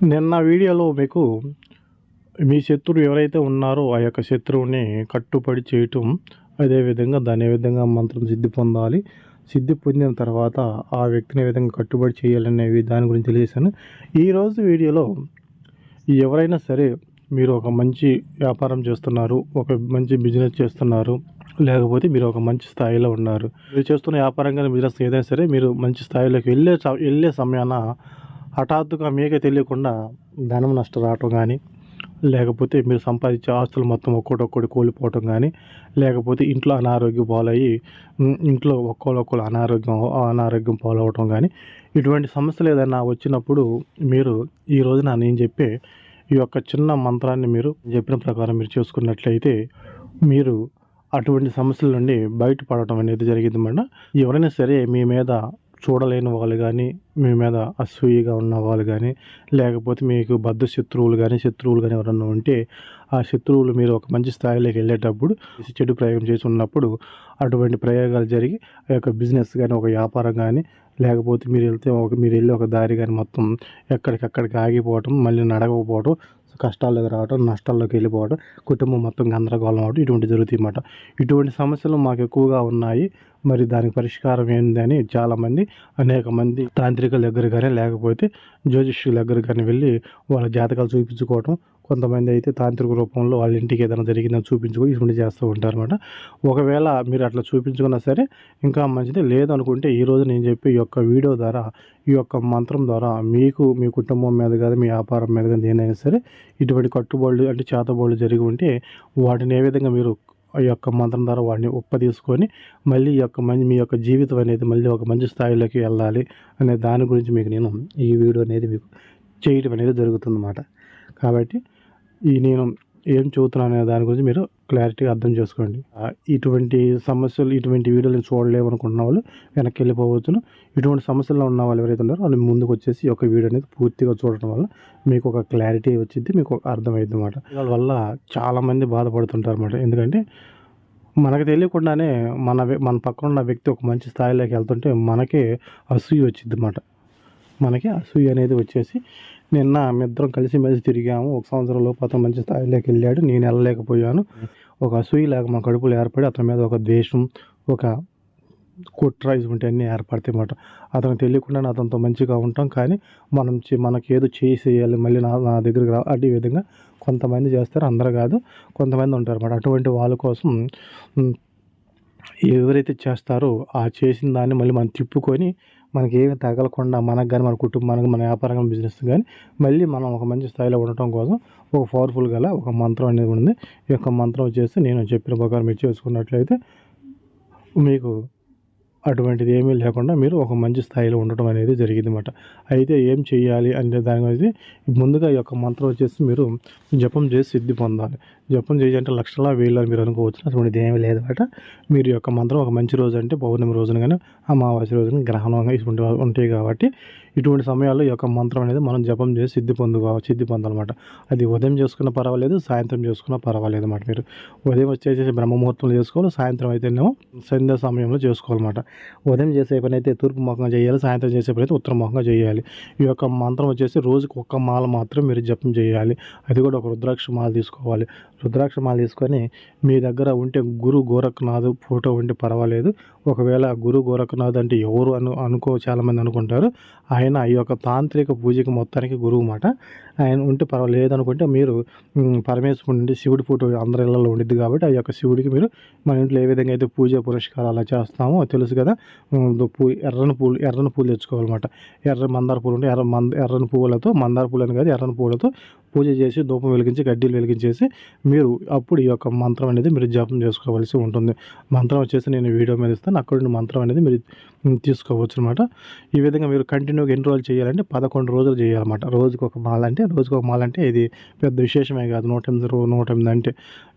నిన్న వీడియోలో మీకు మీ శత్రువు ఎవరైతే ఉన్నారో ఆ యొక్క శత్రువుని కట్టుబడి చేయటం అదేవిధంగా దాని విధంగా మంత్రం సిద్ధి పొందాలి సిద్ధి పొందిన తర్వాత ఆ వ్యక్తిని విధంగా కట్టుబడి చేయాలనేవి దాని గురించి తెలియజేశాను. ఈరోజు వీడియోలో ఎవరైనా సరే మీరు ఒక మంచి వ్యాపారం చేస్తున్నారు ఒక మంచి బిజినెస్ చేస్తున్నారు లేకపోతే మీరు ఒక మంచి స్థాయిలో ఉన్నారు. మీరు చేస్తున్న వ్యాపారం కానీ బిజినెస్ ఏదైనా సరే మీరు మంచి స్థాయిలోకి వెళ్ళే వెళ్ళే సమయాన హఠాత్తుగా మీకే తెలియకుండా ధనం నష్టం రావటం కానీ లేకపోతే మీరు సంపాదించే ఆస్తులు మొత్తం ఒక్కొక్కటి ఒక్కోటి కోల్పోవటం కానీ లేకపోతే ఇంట్లో అనారోగ్యం పాలయ్యి ఇంట్లో ఒక్కోళ్ళొక్కరు అనారోగ్యం అనారోగ్యం పాలవటం కానీ ఇటువంటి సమస్యలు ఏదైనా వచ్చినప్పుడు మీరు ఈ రోజున నేను చెప్పే ఈ యొక్క చిన్న మంత్రాన్ని మీరు చెప్పిన ప్రకారం మీరు చేసుకున్నట్లయితే మీరు అటువంటి సమస్యల నుండి బయటపడటం అనేది జరిగింది మేడం. ఎవరైనా సరే మీ మీద చూడలేని వాళ్ళు కానీ మీ మీద అసూయగా ఉన్న వాళ్ళు కానీ లేకపోతే మీకు బద్ధ శత్రువులు కానీ శత్రువులు కానీ ఎవరన్నా ఉంటే ఆ శత్రువులు మీరు ఒక మంచి స్థాయిలోకి వెళ్ళేటప్పుడు చెడు ప్రయోగం చేసి ఉన్నప్పుడు అటువంటి ప్రయోగాలు జరిగి ఆ యొక్క బిజినెస్ కానీ ఒక వ్యాపారం కానీ లేకపోతే మీరు వెళ్తే ఒక మీరు వెళ్ళి ఒక దారి కానీ మొత్తం ఎక్కడికక్కడికి ఆగిపోవటం మళ్ళీ నడవకపోవటం కష్టాల్లోకి రావడం నష్టాల్లోకి వెళ్ళిపోవడం కుటుంబం మొత్తం గందరగోళం అవడం ఇటువంటి జరుగుతాయి అన్నమాట. ఇటువంటి సమస్యలు మాకు ఎక్కువగా ఉన్నాయి. మరి దానికి పరిష్కారం ఏందని చాలామంది అనేక మంది తాంత్రికుల దగ్గర కానీ లేకపోతే జ్యోతిష్యుల దగ్గర కానీ వెళ్ళి వాళ్ళ జాతకాలు చూపించుకోవటం కొంతమంది అయితే తాంత్రిక రూపంలో వాళ్ళ ఇంటికి ఏదైనా జరిగిందని చూపించుకొని ఇటువంటి చేస్తూ ఉంటారు అనమాట ఒకవేళ మీరు అట్లా చూపించుకున్నా సరే ఇంకా మంచిది. లేదనుకుంటే ఈ రోజు నేను చెప్పి ఈ యొక్క వీడియో ద్వారా ఈ యొక్క మంత్రం ద్వారా మీకు మీ కుటుంబం మీద కానీ మీ వ్యాపారం మీద కానీ దేనైనా సరే ఇటువంటి కట్టుబడులు అంటే చేతబడులు జరిగి ఉంటే వాటిని ఏ విధంగా మీరు ఈ యొక్క మంత్రం ద్వారా వాడిని ఉప్ప తీసుకొని మళ్ళీ ఈ యొక్క మంచి మీ యొక్క జీవితం అనేది మళ్ళీ ఒక మంచి స్థాయిలోకి వెళ్ళాలి అనే దాని గురించి మీకు నేను ఈ వీడియో అనేది మీకు చేయటం అనేది జరుగుతుందన్నమాట. కాబట్టి ఈ నేను ఏం చదువుతున్నాను అనే దాని గురించి మీరు క్లారిటీగా అర్థం చేసుకోండి. ఇటువంటి సమస్యలు ఇటువంటి వీడియోలు నేను చూడలేము అనుకుంటున్న వాళ్ళు వెనక్కి వెళ్ళిపోవచ్చును. ఇటువంటి సమస్యల్లో ఉన్న వాళ్ళు ఎవరైతే ఉన్నారో వాళ్ళు ముందుకు వచ్చేసి ఒక వీడియో అనేది పూర్తిగా చూడటం వల్ల మీకు ఒక క్లారిటీ వచ్చింది మీకు ఒక అర్థమైంది అనమాట వల్ల చాలామంది బాధపడుతుంటారు అనమాట ఎందుకంటే మనకు తెలియకుండానే మన మన పక్కన ఉన్న వ్యక్తి ఒక మంచి స్థాయిలోకి వెళ్తుంటే మనకే అసూయ వచ్చింది అనమాట మనకి అసూయ అనేది వచ్చేసి నిన్న మీ ఇద్దరం కలిసి మెలిసి తిరిగాము. ఒక సంవత్సరం లోపు అతను మంచి స్థాయిలోకి వెళ్ళాడు. నేను వెళ్ళలేకపోయాను. ఒక అసూయ లేక మా కడుపులో ఏర్పడి అతని మీద ఒక ద్వేషం ఒక కుట్ర ఇటువంటి అన్నీ ఏర్పడతాయి అన్నమాట. అతనికి తెలియకుండానే అతనితో మంచిగా ఉంటాం. కానీ మనం చే- మనకి ఏదో చేసేయాలి. మళ్ళీ నా నా దగ్గరికి రా అదే విధంగా కొంతమంది చేస్తారు. అందరు కాదు కొంతమంది ఉంటారు అన్నమాట. అటువంటి వాళ్ళ కోసం ఎవరైతే చేస్తారో ఆ చేసిన దాన్ని మళ్ళీ మనం తిప్పుకొని మనకి ఏమి తగలకుండా మనకు కానీ మన కుటుంబానికి మన వ్యాపారం కానీ బిజినెస్ కానీ మళ్ళీ మనం ఒక మంచి స్థాయిలో ఉండటం కోసం ఒక పవర్ఫుల్ గల ఒక మంత్రం అనేది ఉంది. ఈ యొక్క మంత్రం వచ్చేసి నేను చెప్పిన ప్రకారం మీరు చేసుకున్నట్లయితే మీకు అటువంటిది ఏమీ లేకుండా మీరు ఒక మంచి స్థాయిలో ఉండటం అనేది జరిగింది అనమాట అయితే ఏం చేయాలి అనే దాని గురించి ముందుగా ఈ యొక్క మంత్రం వచ్చేసి మీరు జపం చేసి సిద్ధి పొందాలి. జపం చేయాలంటే లక్షలా వేలు మీరు అనుకోవచ్చు అటువంటిది ఏమీ లేదన్నమాట. మీరు యొక్క మంత్రం ఒక మంచి రోజు అంటే పౌర్ణమి రోజున కానీ అమావాస్య రోజున గ్రహణంగా ఇటువంటి ఉంటాయి కాబట్టి ఇటువంటి సమయాల్లో ఈ యొక్క మంత్రం అనేది మనం జపం చేసి సిద్ధి పొందుకో సిద్ధి పొందాలన్నమాట. అది ఉదయం చేసుకున్న పర్వాలేదు సాయంత్రం చేసుకున్న పర్వాలేదు అన్నమాట మీరు. ఉదయం వచ్చేసి బ్రహ్మముహూర్తంలో చేసుకోవాలి సాయంత్రం అయితేనేమో సంధ్య సమయంలో చేసుకోవాలన్నమాట. ఉదయం చేసే పని అయితే తూర్పు ముఖంగా చేయాలి సాయంత్రం చేసే పని అయితే ఉత్తర ముఖంగా చేయాలి. ఈ యొక్క మంత్రం వచ్చేసి రోజుకి ఒక్క మాల మాత్రం మీరు జపం చేయాలి. అది కూడా ఒక రుద్రాక్ష మాల తీసుకోవాలి. రుద్రాక్ష మాల తీసుకొని మీ దగ్గర ఉంటే గురు గోరఖనాథ్ ఫోటో ఉంటే పర్వాలేదు. ఒకవేళ గురు గోరఖనాథ్ అంటే ఎవరు అను అనుకో చాలామంది అనుకుంటారు. ఆయన ఈ యొక్క తాంత్రిక పూజకి మొత్తానికి గురువు మాట. ఆయన ఉంటే పర్వాలేదు అనుకుంటే మీరు పరమేశ్వరుడు నుండి శివుడి ఫోటో అందరి ఇళ్ళలో ఉండిద్ది కాబట్టి ఆ యొక్క శివుడికి మీరు మన ఇంట్లో ఏ విధంగా అయితే పూజ పురస్కారాలు అలా చేస్తామో తెలుసు కదా. పూ ఎర్రని పూలు ఎర్రని పూలు తెచ్చుకోవాలన్నమాట. ఎర్ర మందార పూలు ఉంటే ఎర్ర మంద ఎర్రని పువ్వులతో మందార పూలు అని కాదు ఎర్రని పువ్వులతో పూజ చేసి ధూపం వెలిగించి గడ్డీలు వెలిగించేసి మీరు అప్పుడు ఈ యొక్క మంత్రం అనేది మీరు జపం చేసుకోవాల్సి ఉంటుంది. మంత్రం వచ్చేసి నేను వీడియో మీద ఇస్తాను. అక్కడ నుండి మంత్రం అనేది మీరు తీసుకోవచ్చు అనమాట ఈ విధంగా మీరు కంటిన్యూగా ఎన్ని రోజులు చేయాలంటే పదకొండు రోజులు చేయాలన్నమాట. రోజుకు ఒక మాల అంటే రోజుకు ఒక మాల అంటే ఇది పెద్ద విశేషమే కాదు. నూట ఎనిమిది నూట ఎనిమిది అంటే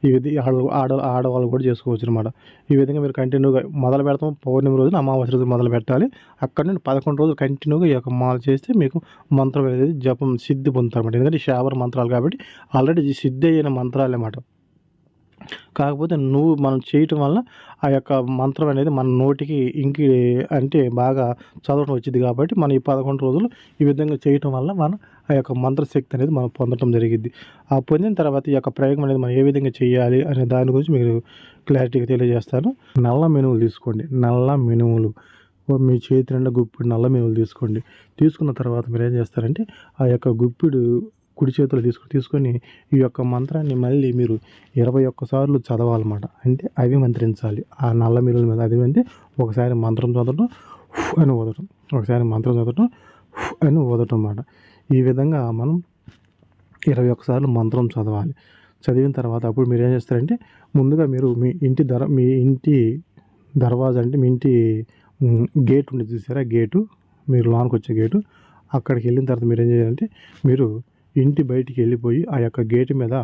ఇది ఆడ ఆడ ఆడవాళ్ళు కూడా చేసుకోవచ్చు అనమాట ఈ విధంగా మీరు కంటిన్యూగా మొదలు పెడతాం. పౌర్ణమి రోజున అమావాస్య రోజు మొదలు పెట్టాలి. అక్కడ నుండి పదకొండు రోజులు కంటిన్యూగా ఈ యొక్క మాల చేస్తే మీకు మంత్రం అనేది జపం సిద్ధి పొందుతారు అనమాట ఎందుకంటే శావర మంత్రాలు కాబట్టి ఆల్రెడీ సిద్ధి అయిన మంత్రాలు అన్నమాట. కాకపోతే నువ్వు మనం చేయటం వల్ల ఆ యొక్క మంత్రం అనేది మన నోటికి ఇంకి అంటే బాగా చదవడం వచ్చింది కాబట్టి మనం ఈ పదకొండు రోజులు ఈ విధంగా చేయటం వల్ల మనం ఆ యొక్క మంత్రశక్తి అనేది మనం పొందడం జరిగింది. ఆ పొందిన తర్వాత ఈ యొక్క ప్రయోగం అనేది మనం ఏ విధంగా చేయాలి అనే దాని గురించి మీరు క్లారిటీగా తెలియజేస్తాను. నల్ల మెనువులు తీసుకోండి. నల్ల మెనువులు. మీ చేతి నిండా గుప్పిడి నల్ల మెనువులు తీసుకోండి. తీసుకున్న తర్వాత మీరు ఏం చేస్తారంటే ఆ యొక్క గుప్పిడు కుడి చేతిలో తీసుకుని తీసుకొని ఈ యొక్క మంత్రాన్ని మళ్ళీ మీరు ఇరవై ఒక్కసార్లు చదవాలన్నమాట. అంటే అవి మంత్రించాలి. ఆ నల్ల మిల్లుల మీద అది అంటే ఒకసారి మంత్రం చదవడం అని వదలటం ఒకసారి మంత్రం చదవటం అని వదలటం అన్నమాట. ఈ విధంగా మనం ఇరవై ఒక్కసార్లు మంత్రం చదవాలి. చదివిన తర్వాత అప్పుడు మీరు ఏం చేస్తారంటే ముందుగా మీరు మీ ఇంటి ధర మీ ఇంటి దర్వాజా అంటే మీ ఇంటి గేట్ ఉండి చూసారా? గేటు మీరు లోనికి వచ్చే గేటు. అక్కడికి వెళ్ళిన తర్వాత మీరు ఏం చేయాలంటే మీరు ఇంటి బయటికి వెళ్ళిపోయి ఆ యొక్క గేటు మీద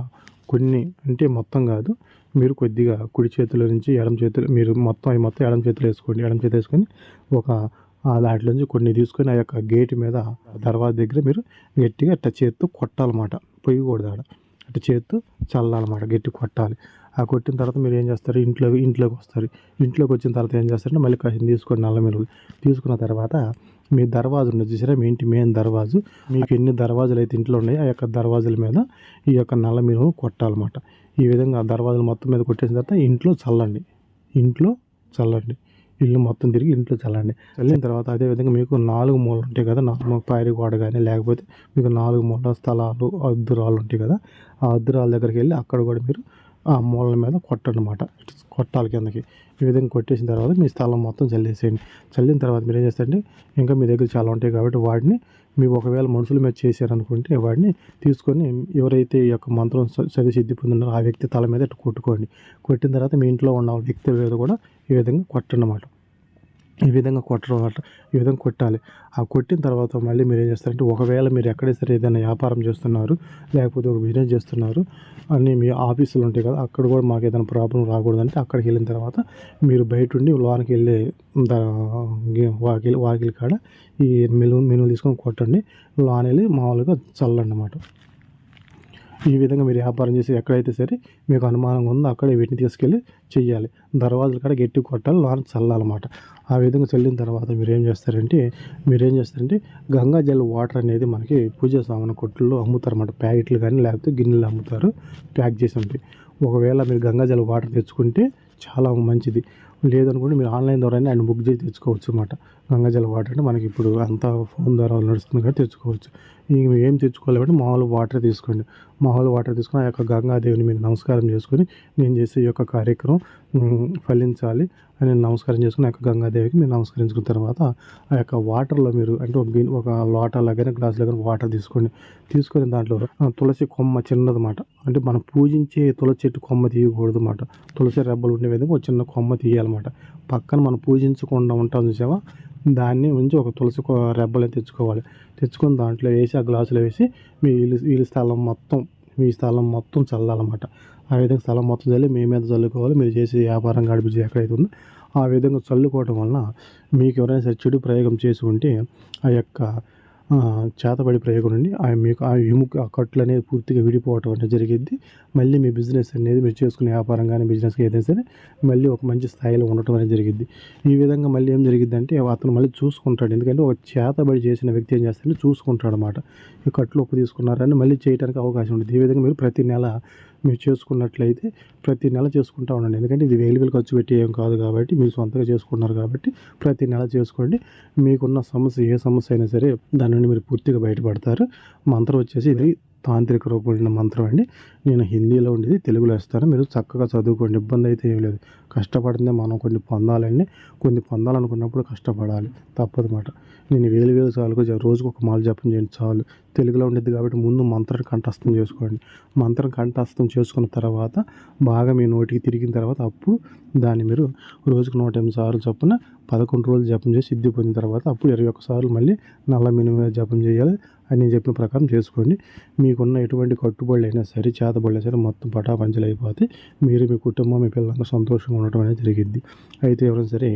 కొన్ని అంటే మొత్తం కాదు మీరు కొద్దిగా కుడి చేతుల నుంచి ఎడమ చేతులు మీరు మొత్తం అవి మొత్తం ఎడమ చేతులు వేసుకోండి ఎడమ చేతులు వేసుకొని ఒక ఆ నుంచి కొన్ని తీసుకొని ఆ యొక్క గేటు మీద దర్వాజా దగ్గర మీరు గట్టిగా అట్ట చేత్తో కొట్టాలన్నమాట. పొయ్యకూడదు ఆడ. అట్ట చేత్తో చల్లాలన్నమాట గట్టి కొట్టాలి. ఆ కొట్టిన తర్వాత మీరు ఏం చేస్తారు? ఇంట్లో ఇంట్లోకి వస్తారు. ఇంట్లోకి వచ్చిన తర్వాత ఏం చేస్తారంటే మళ్ళీ కాసిన తీసుకోండి నల్ల మిరులు తీసుకున్న తర్వాత మీ దర్వాజు ఉన్నది చూసారా? మీ ఇంటి మెయిన్ దర్వాజు. మీకు ఎన్ని దర్వాజులు అయితే ఇంట్లో ఉన్నాయో ఆ యొక్క దర్వాజుల మీద ఈ యొక్క నల్ల మిరులు కొట్టాలన్నమాట. ఈ విధంగా ఆ దర్వాజులు మొత్తం మీద కొట్టేసిన తర్వాత ఇంట్లో చల్లండి. ఇంట్లో చల్లండి. ఇల్లు మొత్తం తిరిగి ఇంట్లో చల్లండి. చల్లిన తర్వాత అదే విధంగా మీకు నాలుగు మూలలు ఉంటాయి కదా? నాలుగు పైరు గోడ కానీ లేకపోతే మీకు నాలుగు మూల స్థలాలు అద్దురాలు ఉంటాయి కదా? ఆ అద్దురాల దగ్గరికి వెళ్ళి అక్కడ కూడా మీరు ఆ మూలల మీద కొట్టనమాట. కొట్టాలి కిందకి. ఈ విధంగా కొట్టేసిన తర్వాత మీ స్థలం మొత్తం చల్లేసేయండి. చల్లిన తర్వాత మీరు ఏం చేస్తారంటే ఇంకా మీ దగ్గర చాలా ఉంటాయి కాబట్టి వాటిని మీరు ఒకవేళ మనుషుల మీద చేశారనుకుంటే వాడిని తీసుకొని ఎవరైతే ఈ యొక్క మంత్రం చ- చదివి సిద్ధి పొందినారో ఆ వ్యక్తి తల మీద కొట్టుకోండి. కొట్టిన తర్వాత మీ ఇంట్లో ఉన్న వ్యక్తి మీద కూడా ఈ విధంగా కొట్టనమాట. ఈ విధంగా కొట్టడం అట్లా ఈ విధంగా కొట్టాలి. ఆ కొట్టిన తర్వాత మళ్ళీ మీరు ఏం చేస్తారంటే ఒకవేళ మీరు ఎక్కడే సరే ఏదైనా వ్యాపారం చేస్తున్నారు లేకపోతే ఒక బిజినెస్ చేస్తున్నారు అని మీ ఆఫీసులు ఉంటాయి కదా అక్కడ కూడా మాకు ఏదైనా ప్రాబ్లం రాకూడదంటే అక్కడికి వెళ్ళిన తర్వాత మీరు బయట ఉండి లోనికి వెళ్ళే దా- వాకిలి వాకిలి కాడ ఈ మెను మెను తీసుకొని కొట్టండి. లోన వెళ్ళి మామూలుగా చల్లండి అన్నమాట ఈ విధంగా మీరు వ్యాపారం చేసి ఎక్కడైతే సరే మీకు అనుమానంగా ఉందో అక్కడే వీటిని తీసుకెళ్ళి చెయ్యాలి. దర్వాజాలు కాడ గట్టి కొట్టాలి లోన చల్లాలన్నమాట. ఆ విధంగా చల్లిన తర్వాత మీరు ఏం చేస్తారంటే మీరు ఏం చేస్తారంటే గంగా జల్ వాటర్ అనేది మనకి పూజ సామాన్ కొట్టుల్లో అమ్ముతారన్నమాట. ప్యాకెట్లు కానీ లేకపోతే గిన్నెలు అమ్ముతారు ప్యాక్ చేసి ఉంటాయి. ఒకవేళ మీరు గంగాజల వాటర్ తెచ్చుకుంటే చాలా మంచిది. లేదనుకుంటే మీరు ఆన్లైన్ ద్వారానే ఆయన బుక్ చేసి తెచ్చుకోవచ్చు అనమాట గంగాజల వాటర్ అంటే మనకి ఇప్పుడు అంతా ఫోన్ ద్వారా నడుస్తుంది కాబట్టి తెచ్చుకోవచ్చు. ఇంక ఏం తెచ్చుకోవాలంటే మామూలు వాటర్ తీసుకోండి. మామూలు వాటర్ తీసుకొని ఆ యొక్క గంగాదేవిని మీరు నమస్కారం చేసుకొని నేను చేసే ఈ యొక్క కార్యక్రమం ఫలించాలి అని నమస్కారం చేసుకుని ఆ యొక్క గంగాదేవికి మీరు నమస్కరించుకున్న తర్వాత ఆ యొక్క వాటర్లో మీరు అంటే ఒక గిన్నె ఒక లోటాలో కానీ గ్లాసులో కానీ వాటర్ తీసుకోండి. తీసుకొని దాంట్లో తులసి కొమ్మ చిన్నదన్నమాట. అంటే మనం పూజించే తులసి చెట్టు కొమ్మ తీయకూడదు అన్నమాట తులసి రెబ్బలు ఉండే విధంగా ఒక చిన్న కొమ్మ తీయాలన్నమాట. పక్కన మనం పూజించకుండా ఉంటాం చూసావా? దాన్ని ఉంచి ఒక తులసి రెబ్బలు తెచ్చుకోవాలి. తెచ్చుకొని దాంట్లో వేసి ఆ గ్లాసులో వేసి మీ ఇల్లు వీళ్ళ స్థలం మొత్తం మీ స్థలం మొత్తం చల్లాలన్నమాట. ఆ విధంగా స్థలం మొత్తం చల్లి మీ మీద చల్లుకోవాలి. మీరు చేసే వ్యాపారం గడిపించి ఎక్కడైతే ఉందో ఆ విధంగా చల్లుకోవటం వలన మీకు ఎవరైనా సరే చెడు ప్రయోగం చేసి ఉంటే ఆ యొక్క చేతబడి ప్రయోగం నుండి ఆ మీకు ఆ ఎముక ఆ కట్లు అనేది పూర్తిగా విడిపోవటం అనేది జరిగింది మళ్ళీ మీ బిజినెస్ అనేది మీరు చేసుకునే వ్యాపారం కానీ బిజినెస్ ఏదైనా సరే మళ్ళీ ఒక మంచి స్థాయిలో ఉండటం అనేది జరిగింది ఈ విధంగా మళ్ళీ ఏం జరిగింది అంటే అతను మళ్ళీ చూసుకుంటాడు. ఎందుకంటే ఒక చేతబడి చేసిన వ్యక్తి ఏం చేస్తాడంటే చూసుకుంటాడు అనమాట ఈ కట్లు ఉప్పు తీసుకున్నారని మళ్ళీ చేయడానికి అవకాశం ఉంటుంది. ఈ విధంగా మీరు ప్రతి నెల మీరు చేసుకున్నట్లయితే ప్రతి నెల చేసుకుంటా ఉండండి. ఎందుకంటే ఇది వేలు వేలు ఖర్చు పెట్టి ఏం కాదు కాబట్టి మీరు సొంతంగా చేసుకున్నారు కాబట్టి ప్రతి నెల చేసుకోండి. మీకున్న సమస్య ఏ సమస్య అయినా సరే దాని నుండి మీరు పూర్తిగా బయటపడతారు. మంత్రం వచ్చేసి ఇది తాంత్రిక రూపమైన మంత్రం అండి. నేను హిందీలో ఉండేది తెలుగులో ఇస్తాను మీరు చక్కగా చదువుకోండి ఇబ్బంది అయితే ఏం లేదు. కష్టపడితే మనం కొన్ని పొందాలండి. కొన్ని పొందాలనుకున్నప్పుడు కష్టపడాలి. తప్పదన్నమాట నేను వేలు వేలు సార్లు రోజుకు ఒక మాల జపం చేయండి చాలు. తెలుగులో ఉండేది కాబట్టి ముందు మంత్రం కంఠస్థం చేసుకోండి. మంత్రం కంఠస్థం చేసుకున్న తర్వాత బాగా మీ నోటికి తిరిగిన తర్వాత అప్పుడు దాన్ని మీరు రోజుకు నూట ఎనిమిది సార్లు చొప్పున పదకొండు రోజులు జపం చేసి సిద్ధి పొందిన తర్వాత అప్పుడు ఇరవై ఒక్క సార్లు మళ్ళీ నల్ల మినిమం జపం చేయాలి అని నేను చెప్పిన ప్రకారం చేసుకోండి. మీకున్న ఎటువంటి కట్టుబడులు అయినా సరే చేతబడులు అయినా సరే మొత్తం పటాపంచలు అయిపోతే మీరు మీ కుటుంబం మీ పిల్లలందరూ సంతోషంగా ఉండటం అనేది జరిగింది. అయితే ఎవరైనా సరే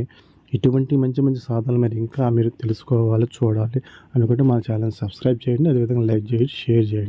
ఇటువంటి మంచి మంచి సాధనలు మీరు ఇంకా మీరు తెలుసుకోవాలి చూడాలి. అనుకుంటే మా ఛానల్ సబ్స్క్రైబ్ చేయండి అదేవిధంగా లైక్ చేయండి షేర్ చేయండి.